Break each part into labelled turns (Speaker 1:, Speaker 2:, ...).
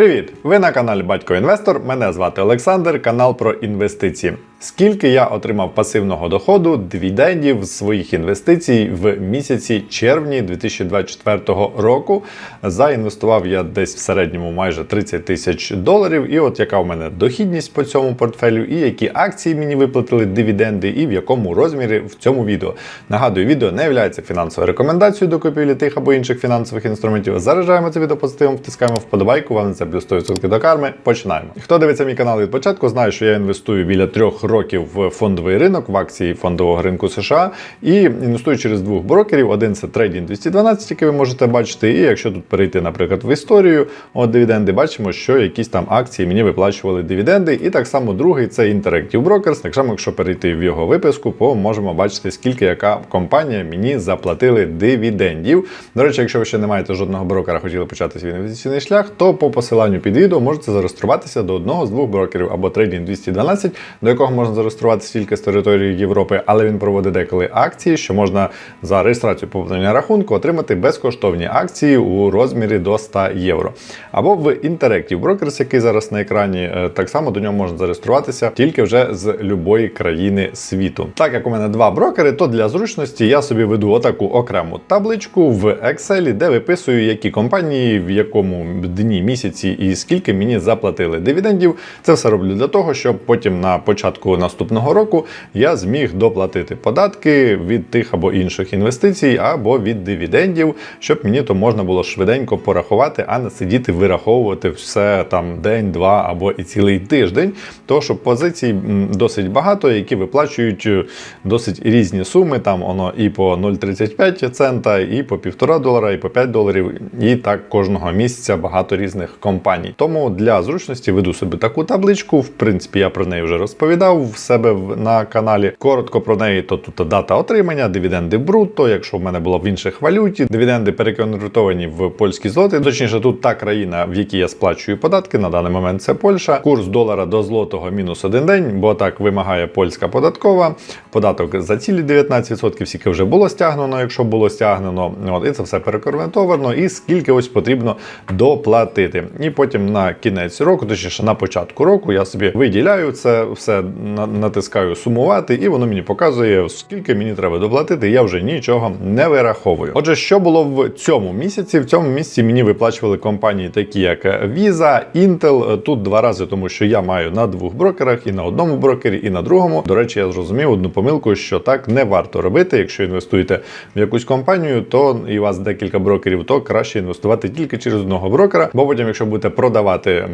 Speaker 1: Привіт! Ви на каналі Батько Інвестор. Мене звати Олександр, канал про інвестиції. Скільки я отримав пасивного доходу дивідендів з своїх інвестицій в місяці червні 2024 року. Заінвестував я десь в середньому майже 30 тисяч доларів. І от яка в мене дохідність по цьому портфелю, і які акції мені виплатили дивіденди, і в якому розмірі в цьому відео. Нагадую, відео не є фінансовою рекомендацією до купівлі тих або інших фінансових інструментів. Заражаємо це відео позитивом, втискаємо вподобайку. Вам це плюс 100% до карми. Починаємо. Хто дивиться мій канал від початку, знає, що я інвестую біля трьох років в фондовий ринок, в акції фондового ринку США і інвестую через двох брокерів. Один це Trading 212, який ви можете бачити. І якщо тут перейти, наприклад, в історію от дивіденди, бачимо, що якісь там акції мені виплачували дивіденди. І так само другий це Interactive Brokers. Так само, якщо перейти в його виписку, то можемо бачити, скільки яка компанія мені заплатили дивідендів. До речі, якщо ви ще не маєте жодного брокера, хотіли почати свій інвестиційний шлях, то по посиланню під відео можете зареєструватися до одного з двох брокерів або Trading 212, до якого можна зареєструватися тільки з території Європи, але він проводить деколи акції, що можна за реєстрацію поповнення рахунку отримати безкоштовні акції у розмірі до 100 євро. Або в Interactive Brokers, який зараз на екрані, е, так само до нього можна зареєструватися тільки вже з любої країни світу. Так як у мене два брокери, то для зручності я собі веду отаку окрему табличку в Excel, де виписую, які компанії, в якому дні, місяці і скільки мені заплатили дивідендів. Це все роблю для того, щоб потім на початку наступного року я зміг доплатити податки від тих або інших інвестицій, або від дивідендів, щоб мені то можна було швиденько порахувати, а не сидіти вираховувати все там день, два або і цілий тиждень. Тому що позицій досить багато, які виплачують е, досить різні суми. Там воно і по 0,35 цента, і по 1,5 долара, і по 5 доларів, і так кожного місяця багато різних компаній. Тому для зручності веду собі таку табличку. В принципі, я про неї вже розповідав в себе на каналі. Коротко про неї, то тут дата отримання, дивіденди бруто, якщо в мене було в інших валюті, дивіденди переконвертовані в польські злоти. Точніше, тут та країна, в якій я сплачую податки. На даний момент це Польща. Курс долара до злотого мінус один день, бо так вимагає польська податкова. Податок за цілі 19%, скільки вже було стягнено, якщо було стягнено. От і це все переконвертовано, і скільки ось потрібно доплатити. І потім на кінець року, точніше на початку року, я собі виділяю це все, натискаю сумувати, і воно мені показує, скільки мені треба доплатити. Я вже нічого не вираховую. Отже, що було в цьому місяці? В цьому місяці мені виплачували компанії, такі як Visa, Intel. Тут два рази, тому що я маю на двох брокерах, і на одному брокері, і на другому. До речі, я зрозумів одну помилку, що так не варто робити. Якщо інвестуєте в якусь компанію, то і у вас декілька брокерів, то краще інвестувати тільки через одного брокера. Бо потім, якщо будете продавати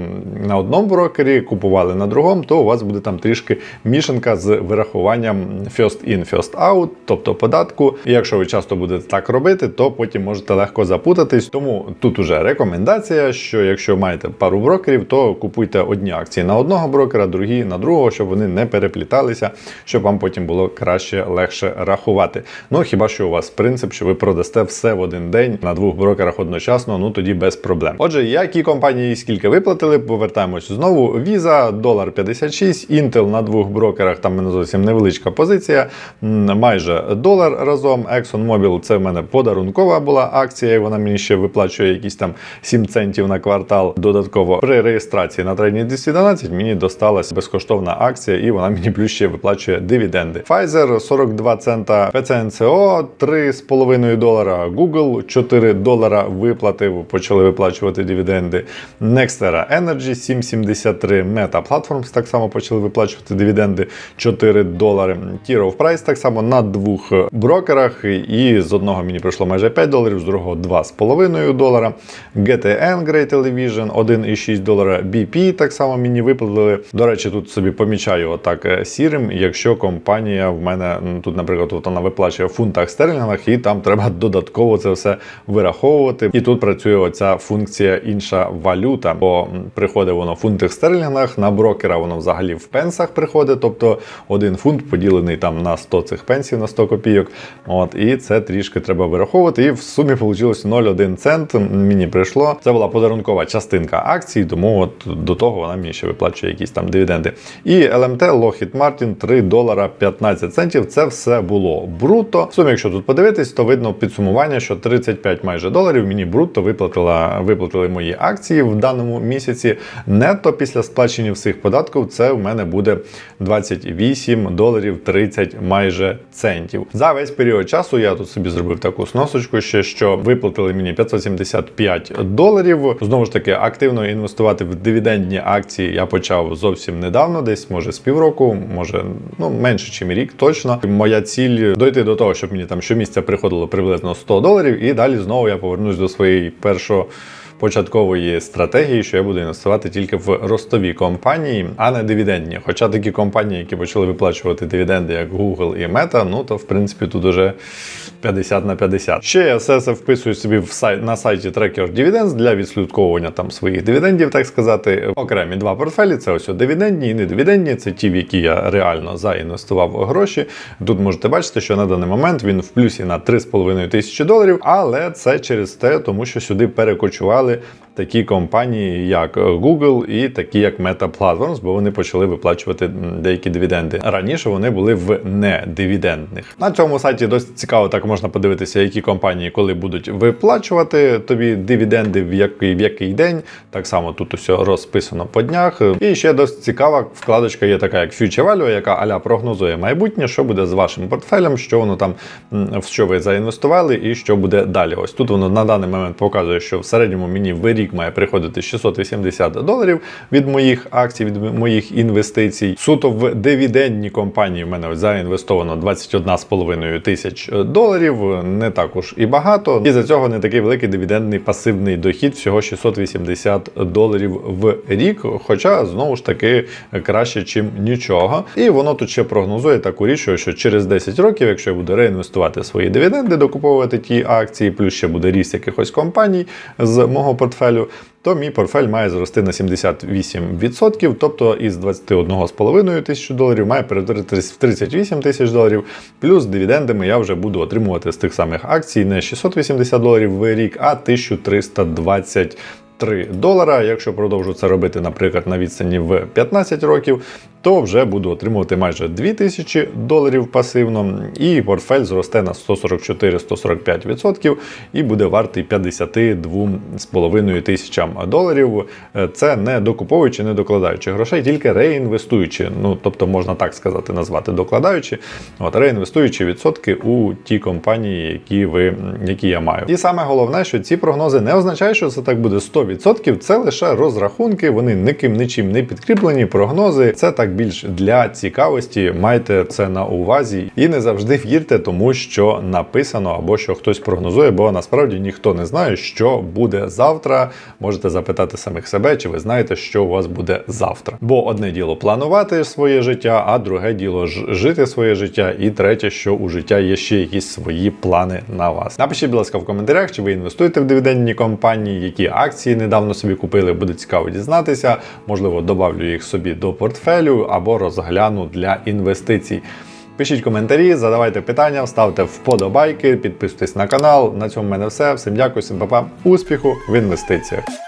Speaker 1: на одному брокері, купували на другому, то у вас буде там трішки мішанка з вирахуванням first in, first out, тобто податку. І якщо ви часто будете так робити, то потім можете легко запутатись. Тому тут уже рекомендація, що якщо маєте пару брокерів, то купуйте одні акції на одного брокера, другі на другого, щоб вони не перепліталися, щоб вам потім було краще, легше рахувати. Ну хіба що у вас принцип, що ви продасте все в один день на двох брокерах одночасно, ну тоді без проблем. Отже, які компанії скільки виплатили, повертаємось знову. Visa, долар 56, Intel на двох брокерах, там мене зовсім невеличка позиція, майже долар разом. ExxonMobil це в мене подарункова була акція, і вона мені ще виплачує якісь там 7 центів на квартал додатково. При реєстрації на трейдні 212 мені досталась безкоштовна акція, і вона мені плюс ще виплачує дивіденди. Pfizer 42 цента, PCNCO 3,5 долара, Google 4 долара виплатив, почали виплачувати дивіденди. Nextera Energy 7,73, Meta Platforms так само почали виплачувати дивіденди 4 долари. Rowe Price так само на двох брокерах, і з одного мені прийшло майже 5 доларів, з другого 2,5 долара. GTN Great Television 1,6 долара. BP так само мені виплатили. До речі, тут собі помічаю отак е, сірим, якщо компанія в мене тут, наприклад, от вона виплачує в фунтах стерлінгах, і там треба додатково це все вираховувати. І тут працює оця функція інша валюта, бо приходить воно в фунтах стерлінгах, на брокера воно взагалі в пенсах приходить. Приходить, тобто один фунт поділений там на 100 цих пенсій на 100 копійок. От, і це трішки треба вираховувати. І в сумі вийшло 0,1 цент. Мені прийшло. Це була подарункова частинка акцій, тому от до того вона мені ще виплачує якісь там дивіденди. І LMT Lockheed Martin 3 долара 15 центів. Це все було бруто. В сумі, якщо тут подивитись, то видно підсумування, що 35 майже доларів мені бруто виплатила, виплатили мої акції в даному місяці. Нетто після сплачення всіх податків це в мене буде 28 доларів 30 майже центів. За весь період часу я тут собі зробив таку сносочку, ще що виплатили мені 575 доларів. Знову ж таки, активно інвестувати в дивідендні акції я почав зовсім недавно, десь може з півроку, може ну менше, ніж рік точно. Моя ціль дойти до того, щоб мені там щомісяця приходило приблизно 100 доларів, і далі знову я повернусь до своєї першого початкової стратегії, що я буду інвестувати тільки в ростові компанії, а не дивідендні. Хоча такі компанії, які почали виплачувати дивіденди, як Google і Meta, ну то в принципі тут уже 50 на 50. Ще я все це вписую собі в сайт на сайті Tracker Dividends для відслідковування там своїх дивідендів, так сказати. Окремі два портфелі. Це ось дивідендні і недивідендні. Це ті, в які я реально заінвестував гроші. Тут можете бачити, що на даний момент він в плюсі на 3,5 тисячі доларів, але це через те, тому що сюди перекочували такі компанії, як Google і такі, як Meta Platforms, бо вони почали виплачувати деякі дивіденди. Раніше вони були в недивідендних. На цьому сайті досить цікаво, так можна подивитися, які компанії коли будуть виплачувати тобі дивіденди, в який, в який день. Так само тут усе розписано по днях. І ще досить цікава вкладочка є така, як Future Value, яка аля прогнозує майбутнє, що буде з вашим портфелем, що воно там в що ви заінвестували, і що буде далі. Ось тут воно на даний момент показує, що в середньому мені в рік має приходити 680 доларів від моїх акцій, від моїх інвестицій. Суто в дивідендні компанії в мене ось заінвестовано 21,5 тисяч доларів. Не також і багато. І за цього не такий великий дивідендний пасивний дохід, всього 680 доларів в рік. Хоча знову ж таки краще, чим нічого. І воно тут ще прогнозує таку річ, що через 10 років, якщо я буду реінвестувати свої дивіденди, докуповувати ті акції, плюс ще буде ріст якихось компаній з мого портфелю, то мій портфель має зрости на 78%, тобто із 21,5 тисяч доларів має перетворитись в 38 тисяч доларів, плюс дивідендами я вже буду отримувати з тих самих акцій не 680 доларів в рік, а 1320 3 долара. Якщо продовжу це робити, наприклад, на відстані в 15 років, то вже буду отримувати майже 2000 доларів пасивно, і портфель зросте на 144-145% і буде вартий 52,5 тисячам доларів. Це не докуповуючи, не докладаючи грошей, тільки реінвестуючи. Ну тобто можна так сказати, назвати докладаючи, от реінвестуючи відсотки у ті компанії, які ви які я маю. І саме головне, що ці прогнози не означають, що це так буде 100%, Це лише розрахунки, вони ніким нічим не підкріплені. Прогнози це так більш для цікавості. Майте це на увазі і не завжди вірте тому, що написано або що хтось прогнозує, бо насправді ніхто не знає, що буде завтра. Можете запитати самих себе, чи ви знаєте, що у вас буде завтра. Бо одне діло планувати своє життя, а друге діло жити своє життя. І третє, що у життя є ще якісь свої плани на вас. Напишіть, будь ласка, в коментарях, чи ви інвестуєте в дивідендні компанії, які акції недавно собі купили. Буде цікаво дізнатися. Можливо, добавлю їх собі до портфелю або розгляну для інвестицій. Пишіть коментарі, задавайте питання, ставте вподобайки, підписуйтесь на канал. На цьому в мене все. Всім дякую, всім па-па. успіху в інвестиціях.